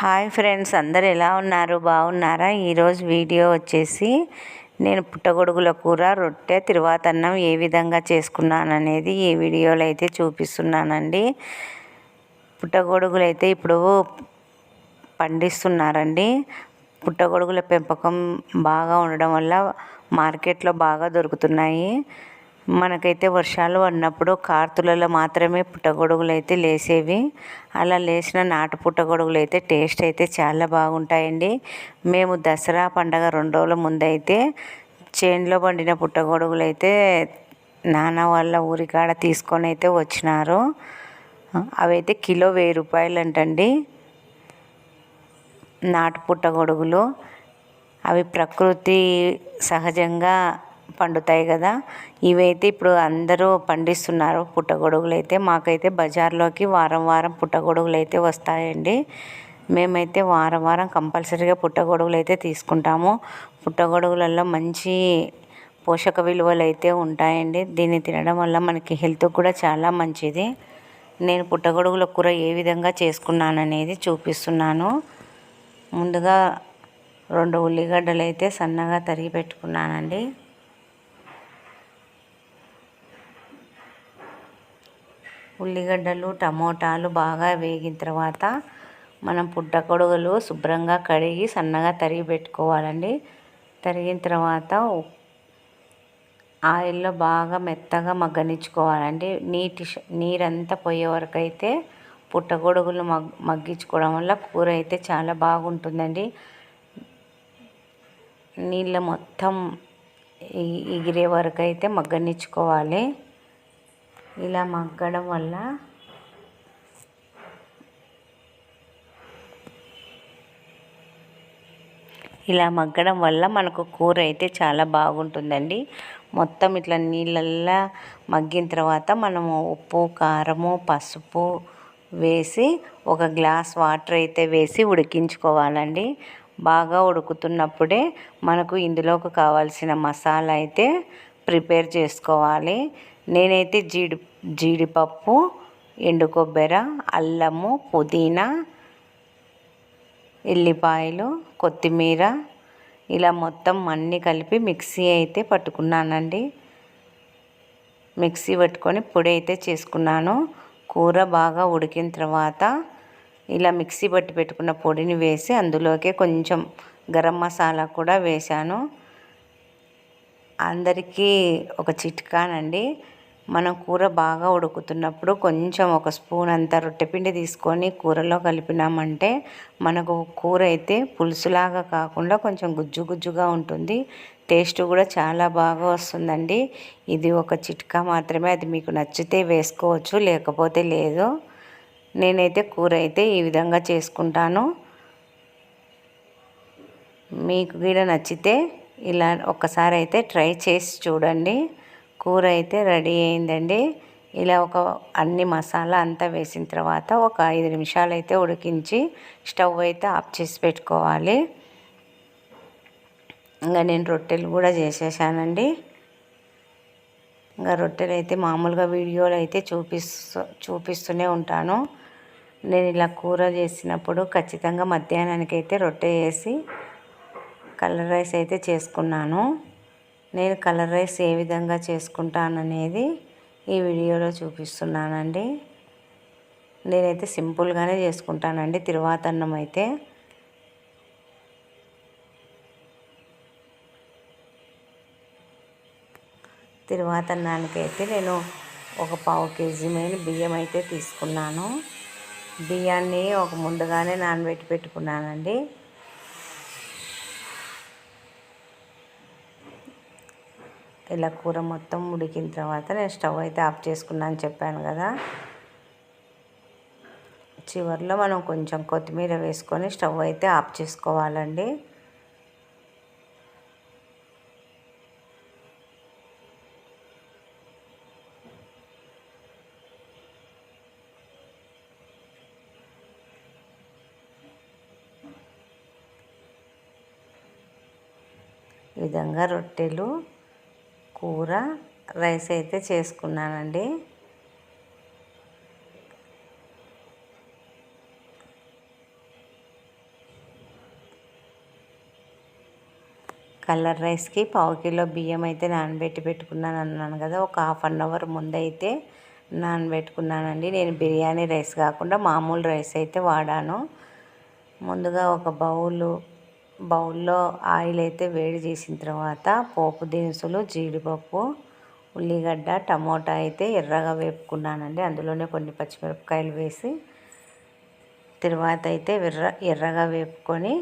Hi friends అందరు ఎలా ఉన్నారు? బాగున్నారా? ఈరోజు వీడియో వచ్చేసి నేను పుట్టగొడుగుల కూర రొట్టె తిరువాతన్నం ఏ విధంగా చేసుకున్నాను అనేది ఈ వీడియోలో అయితే చూపిస్తున్నానండి. పుట్టగొడుగులు అయితే ఇప్పుడు పండిస్తున్నారండి. పుట్టగొడుగుల పెంపకం బాగా ఉండడం వల్ల మార్కెట్లో బాగా దొరుకుతున్నాయి. మనకైతే వర్షాలు పడినప్పుడు కార్తులలో మాత్రమే పుట్టగొడుగులు అయితే లేసేవి. అలా లేచిన నాటు పుట్టగొడుగులు అయితే టేస్ట్ అయితే చాలా బాగుంటాయండి. మేము దసరా పండగ రెండు రోజుల ముందైతే చేనులో పండిన పుట్టగొడుగులు అయితే నాన్న వాళ్ళ ఊరికాడ తీసుకొని అయితే వచ్చినారు. అవైతే కిలో వెయ్యి రూపాయలు అంటండి నాటు పుట్టగొడుగులు. అవి ప్రకృతి సహజంగా పండుతాయి కదా. ఇవైతే ఇప్పుడు అందరూ పండిస్తున్నారు. పుట్టగొడుగులు అయితే మాకైతే బజార్లోకి వారం వారం పుట్టగొడుగులు అయితే వస్తాయండి. మేమైతే వారం వారం కంపల్సరీగా పుట్టగొడుగులు అయితే తీసుకుంటాము. పుట్టగొడుగులలో మంచి పోషక విలువలు అయితే ఉంటాయండి. దీన్ని తినడం వల్ల మనకి హెల్త్ కూడా చాలా మంచిది. నేను పుట్టగొడుగుల కూర ఏ విధంగా చేసుకున్నాననేది చూపిస్తున్నాను. ముందుగా రెండు ఉల్లిగడ్డలు అయితే సన్నగా తరిగి పెట్టుకున్నానండి. ఉల్లిగడ్డలు టమోటాలు బాగా వేగిన తర్వాత మనం పుట్టగొడుగులు శుభ్రంగా కడిగి సన్నగా తరిగి పెట్టుకోవాలండి. తరిగిన తర్వాత ఆయిల్లో బాగా మెత్తగా మగ్గనిచ్చుకోవాలండి. నీటి నీరంతా పోయే వరకు అయితే పుట్టగొడుగులు మగ్ మగ్గించుకోవడం వల్ల కూర అయితే చాలా బాగుంటుందండి. నీళ్ళ మొత్తం ఎగిరే వరకు అయితే మగ్గనిచ్చుకోవాలి. ఇలా మగ్గడం వల్ల ఇలా మగ్గడం వల్ల మనకు కూర అయితే చాలా బాగుంటుందండి. మొత్తం ఇట్లా నీళ్ళల్లో మగ్గిన తర్వాత మనము ఉప్పు కారము పసుపు వేసి ఒక గ్లాస్ వాటర్ అయితే వేసి ఉడికించుకోవాలండి. బాగా ఉడుకుతున్నప్పుడే మనకు ఇందులోకి కావాల్సిన మసాలా అయితే ప్రిపేర్ చేసుకోవాలి. నేనైతే జీడి జీడిపప్పు ఎండు కొబ్బరి అల్లము పుదీనా ఎల్లిపాయలు కొత్తిమీర. ఇలా మొత్తం అన్నీ కలిపి మిక్సీ అయితే పట్టుకున్నానండి. మిక్సీ పట్టుకొని పొడి అయితే చేసుకున్నాను. కూర బాగా ఉడికిన తర్వాత ఇలా మిక్సీ పట్టి పెట్టుకున్న పొడిని వేసి అందులోకే కొంచెం గరం మసాలా కూడా వేశాను. అందరికీ ఒక చిట్కానండి. మనం కూర బాగా ఉడుకుతున్నప్పుడు కొంచెం ఒక స్పూన్ అంత రొట్టెపిండి తీసుకొని కూరలో కలిపినామంటే మనకు కూర అయితే పులుసులాగా కాకుండా కొంచెం గుజ్జు గుజ్జుగా ఉంటుంది. టేస్ట్ కూడా చాలా బాగా వస్తుందండి. ఇది ఒక చిట్కా మాత్రమే. అది మీకు నచ్చితే వేసుకోవచ్చు లేకపోతే లేదు. నేనైతే కూర అయితే ఈ విధంగా చేసుకుంటాను. మీకు కూడా నచ్చితే ఇలా ఒక్కసారి అయితే ట్రై చేసి చూడండి. కూర అయితే రెడీ అయిందండి. ఇలా ఒక అన్ని మసాలా అంతా వేసిన తర్వాత ఒక ఐదు నిమిషాలు అయితే ఉడికించి స్టవ్ అయితే ఆఫ్ చేసి పెట్టుకోవాలి. ఇంకా నేను రొట్టెలు కూడా చేసేసానండి. ఇంకా రొట్టెలు అయితే మామూలుగా వీడియోలు అయితే చూపిస్తూ చూపిస్తూనే ఉంటాను. నేను ఇలా కూర చేసినప్పుడు ఖచ్చితంగా మధ్యాహ్నానికి అయితే రొట్టె వేసి కలర్ రైస్ అయితే చేసుకున్నాను. నేను కలర్ రైస్ ఏ విధంగా చేసుకుంటాననేది ఈ వీడియోలో చూపిస్తున్నానండి. నేనైతే సింపుల్గానే చేసుకుంటానండి. తిరువాతన్నం అయితే. తిరువాతన్నానికి అయితే నేను ఒక పావు కేజీ మీద బియ్యం అయితే తీసుకున్నాను. బియ్యాన్ని ఒక ముందుగానే నానబెట్టి పెట్టుకున్నానండి. ఇలా కూర మొత్తం ఉడికిన తర్వాత నేను స్టవ్ అయితే ఆఫ్ చేసుకున్నాను చెప్పాను కదా. చివరిలో మనం కొంచెం కొత్తిమీర వేసుకొని స్టవ్ అయితే ఆఫ్ చేసుకోవాలండి. ఈ విధంగా రొట్టెలు కూర రైస్ అయితే చేసుకున్నానండి. కలర్ రైస్కి పావు కిలో బియ్యం అయితే నానబెట్టి పెట్టుకున్నాను అన్నాను కదా ఒక హాఫ్ అన్ అవర్ ముందైతే నానబెట్టుకున్నానండి. నేను బిర్యానీ రైస్ కాకుండా మామూలు రైస్ అయితే వాడాను. ముందుగా ఒక బౌలు బౌల్లో ఆయిల్ అయితే వేడి చేసిన తర్వాత పోపు దినుసులు జీడిపప్పు ఉల్లిగడ్డ టమోటా అయితే ఎర్రగా వేపుకున్నానండి. అందులోనే కొన్ని పచ్చిమిరపకాయలు వేసి తర్వాత అయితే ఎర్ర ఎర్రగా వేపుకొని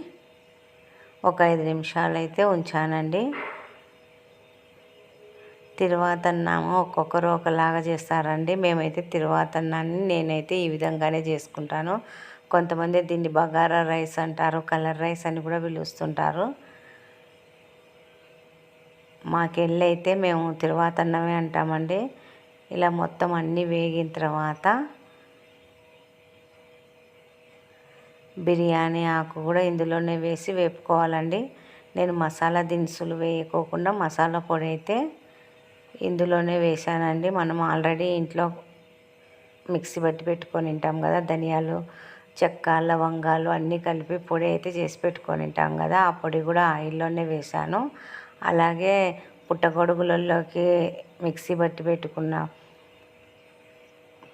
ఒక ఐదు నిమిషాలు అయితే ఉంచానండి తిరువాతన్నాము ఒక్కొక్కరు ఒకలాగా చేస్తారండి. మేమైతే తిరువాతన్నాన్ని నేనైతే ఈ విధంగానే చేసుకుంటాను. కొంతమంది దీన్ని బగారా రైస్ అంటారు కలర్ రైస్ అని కూడా పిలుస్తుంటారు. మాకెళ్ళైతే మేము మేము తిరువాతన్నమే అంటామండి. ఇలా మొత్తం అన్నీ వేగిన తర్వాత బిర్యానీ ఆకు కూడా ఇందులోనే వేసి వేపుకోవాలండి. నేను మసాలా దినుసులు వేయకోకుండా మసాలా పొడి అయితే ఇందులోనే వేసానండి మనం ఆల్రెడీ ఇంట్లో మిక్సీ బట్టి పెట్టుకొని ఉంటాం కదా ధనియాలు చెక్క లవంగాలు అన్నీ కలిపి పొడి అయితే చేసి పెట్టుకొని ఉంటాం కదా. ఆ పొడి కూడా ఆయిల్లోనే వేసాను. అలాగే పుట్టగొడుగులలోకి మిక్సీ బట్టి పెట్టుకున్న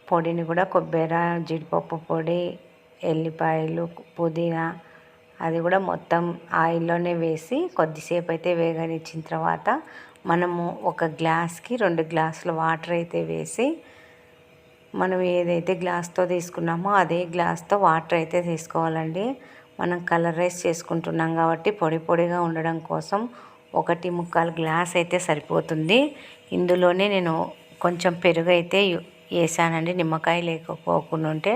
పొడిని కూడా కొబ్బరి జీడిపప్పు పొడి ఎల్లిపాయలు పుదీనా అది కూడా మొత్తం ఆయిల్లోనే వేసి కొద్దిసేపు అయితే వేగనిచ్చిన తర్వాత మనము ఒక గ్లాస్కి రెండు గ్లాసుల వాటర్ అయితే వేసి మనం ఏదైతే గ్లాస్తో తీసుకున్నామో అదే గ్లాస్తో వాటర్ అయితే తీసుకోవాలండి. మనం కలర్ రైస్ చేసుకుంటున్నాం కాబట్టి పొడి పొడిగా ఉండడం కోసం ఒకటి ముక్కాలు గ్లాస్ అయితే సరిపోతుంది. ఇందులోనే నేను కొంచెం పెరుగు అయితే వేసానండి. నిమ్మకాయ లేకపోకుండా ఉంటే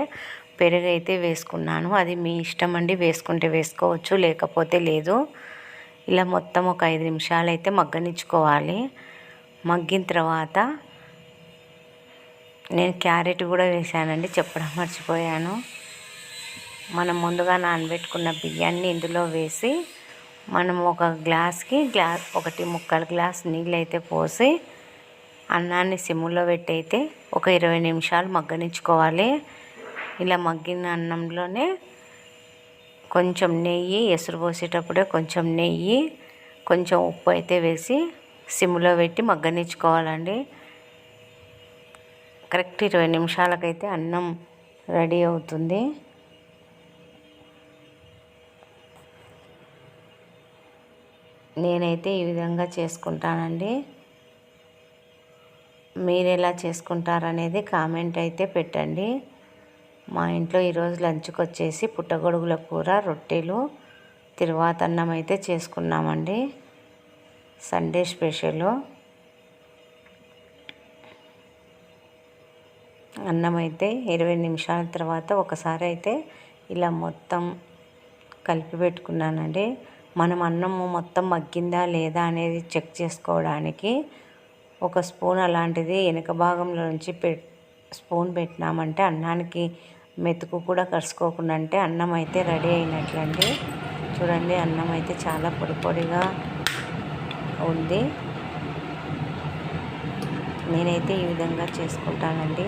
పెరుగు అయితే వేసుకున్నాను. అది మీ ఇష్టం అండి. వేసుకుంటే వేసుకోవచ్చు లేకపోతే లేదు. ఇలా మొత్తం ఒక ఐదు నిమిషాలు అయితే మగ్గనిచ్చుకోవాలి. మగ్గిన తర్వాత నేను క్యారెట్ కూడా వేసానండి చెప్పడం మర్చిపోయాను. మనం ముందుగా నానబెట్టుకున్న బియ్యాన్ని ఇందులో వేసి మనం ఒక గ్లాస్కి గ్లాస్ ఒకటి ముక్కల గ్లాస్ నీళ్ళైతే పోసి అన్నాన్ని సిమ్లో పెట్టి అయితే ఒక ఇరవై నిమిషాలు మగ్గనించుకోవాలి ఇలా మగ్గిన అన్నంలోనే కొంచెం నెయ్యి ఎసురు పోసేటప్పుడే కొంచెం నెయ్యి కొంచెం ఉప్పు అయితే వేసి సిమ్లో పెట్టి మగ్గనిచ్చుకోవాలండి. కరెక్ట్ ఇరవై నిమిషాలకైతే అన్నం రెడీ అవుతుంది. నేనైతే ఈ విధంగా చేసుకుంటానండి. మీరు ఎలా చేసుకుంటారనేది కామెంట్ అయితే పెట్టండి. మా ఇంట్లో ఈరోజు లంచ్కి వచ్చేసి పుట్టగొడుగుల కూర రొట్టెలు తిరువాతన్నం అయితే చేసుకున్నామండి. Sunday special. అన్నం అయితే ఇరవై నిమిషాల తర్వాత ఒకసారి అయితే ఇలా మొత్తం కలిపి పెట్టుకున్నానండి. మనం అన్నము మొత్తం మగ్గిందా లేదా అనేది చెక్ చేసుకోవడానికి ఒక స్పూన్ అలాంటిది వెనుక భాగంలో నుంచి పె స్పూన్ పెట్టినామంటే అన్నానికి మెతుకు కూడా కరుసుకోకుండా అంటే అన్నం అయితే రెడీ అయినట్లండి. చూడండి అన్నం అయితే చాలా పొడి పొడిగా ఉంది. నేనైతే ఈ విధంగా చేసుకుంటానండి.